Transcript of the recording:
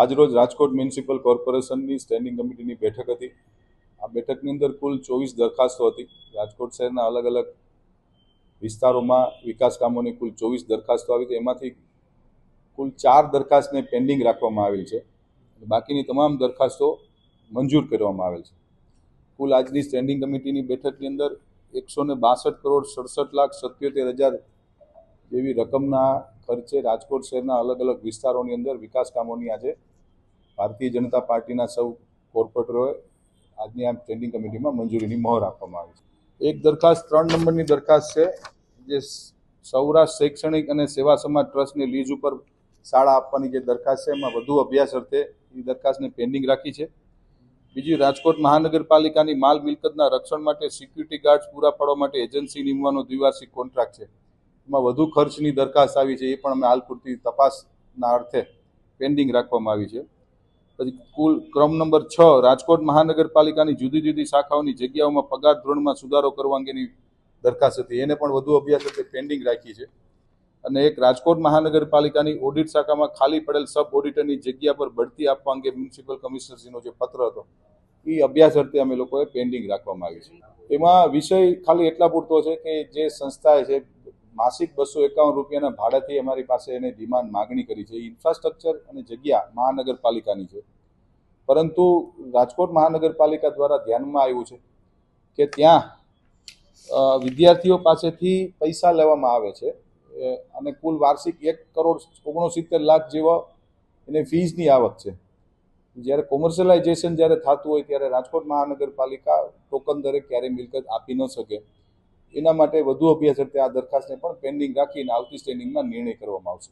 આજરોજ રાજકોટ મ્યુનિસિપલ કોર્પોરેશનની સ્ટેન્ડિંગ કમિટીની બેઠક હતી. આ બેઠકની અંદર કુલ ચોવીસ દરખાસ્તો હતી. રાજકોટ શહેરના અલગ અલગ વિસ્તારોમાં વિકાસ કામોની કુલ ચોવીસ દરખાસ્તો આવી હતી. એમાંથી કુલ ચાર દરખાસ્તને પેન્ડિંગ રાખવામાં આવેલ છે. બાકીની તમામ દરખાસ્તો મંજૂર કરવામાં આવેલ છે. કુલ આજની સ્ટેન્ડિંગ કમિટીની બેઠકની અંદર એકસો ને બાસઠ કરોડ સડસઠ લાખ સત્યોતેર હજાર જેવી રકમના ખર્ચે રાજકોટ શહેરના અલગ અલગ વિસ્તારોની અંદર વિકાસ કામોની આજે ભારતીય જનતા પાર્ટીના સૌ કોર્પોરેટરોએ આજની આ સ્ટેન્ડિંગ કમિટીમાં મંજૂરીની મહોર આપવામાં આવી છે. એક દરખાસ્ત ત્રણ નંબરની દરખાસ્ત છે, જે સૌરાષ્ટ્ર શૈક્ષણિક અને સેવા સમાજ ટ્રસ્ટની લીઝ ઉપર શાળા આપવાની જે દરખાસ્ત છે, એમાં વધુ અભ્યાસ અર્થે એ દરખાસ્તને પેન્ડિંગ રાખી છે. બીજી રાજકોટ મહાનગરપાલિકાની માલ મિલકતના રક્ષણ માટે સિક્યુરિટી ગાર્ડ્સ પૂરા પાડવા માટે એજન્સી નીમવાનો દ્વિવાર્ષિક કોન્ટ્રાક્ટ છે. એમાં વધુ ખર્ચની દરખાસ્ત આવી છે એ પણ અમે હાલ પૂરતી તપાસના અર્થે પેન્ડિંગ રાખવામાં આવી છે. પછી કુલ ક્રમ નંબર છ, રાજકોટ મહાનગરપાલિકાની જુદી જુદી શાખાઓની જગ્યાઓમાં પગાર ધોરણમાં સુધારો કરવા અંગેની દરખાસ્ત હતી. એને પણ વધુ અભ્યાસ અર્થે પેન્ડિંગ રાખી છે. અને એક રાજકોટ મહાનગરપાલિકાની ઓડિટ શાખામાં ખાલી પડેલ સબ ઓડિટરની જગ્યા પર બઢતી આપવા અંગે મ્યુનિસિપલ કમિશનરશ્રીનો જે પત્ર હતો એ અભ્યાસ અર્થે અમે લોકોએ પેન્ડિંગ રાખવામાં આવી છે. એમાં વિષય ખાલી એટલા પૂરતો છે કે જે સંસ્થાએ છે માસિક બસો એકાવન રૂપિયાના ભાડાથી અમારી પાસે એને ડિમાન્ડ માગણી કરી છે. ઇન્ફ્રાસ્ટ્રક્ચર અને જગ્યા મહાનગરપાલિકાની છે. પરંતુ રાજકોટ મહાનગરપાલિકા દ્વારા ધ્યાનમાં આવ્યું છે કે ત્યાં વિદ્યાર્થીઓ પાસેથી પૈસા લેવામાં આવે છે. અને કુલ વાર્ષિક એક કરોડ ઓગણસિત્તેર લાખ જેવા એને ફીઝની આવક છે. જ્યારે કોમર્શિયલાઇઝેશન જ્યારે થતું હોય ત્યારે રાજકોટ મહાનગરપાલિકા ટોકન દરે ક્યારેય મિલકત આપી ન શકે. એના માટે વધુ અભ્યાસ અર્થે આ દરખાસ્તને પણ પેન્ડિંગ રાખીને આવતી સ્ટેન્ડિંગમાં નિર્ણય કરવામાં આવશે.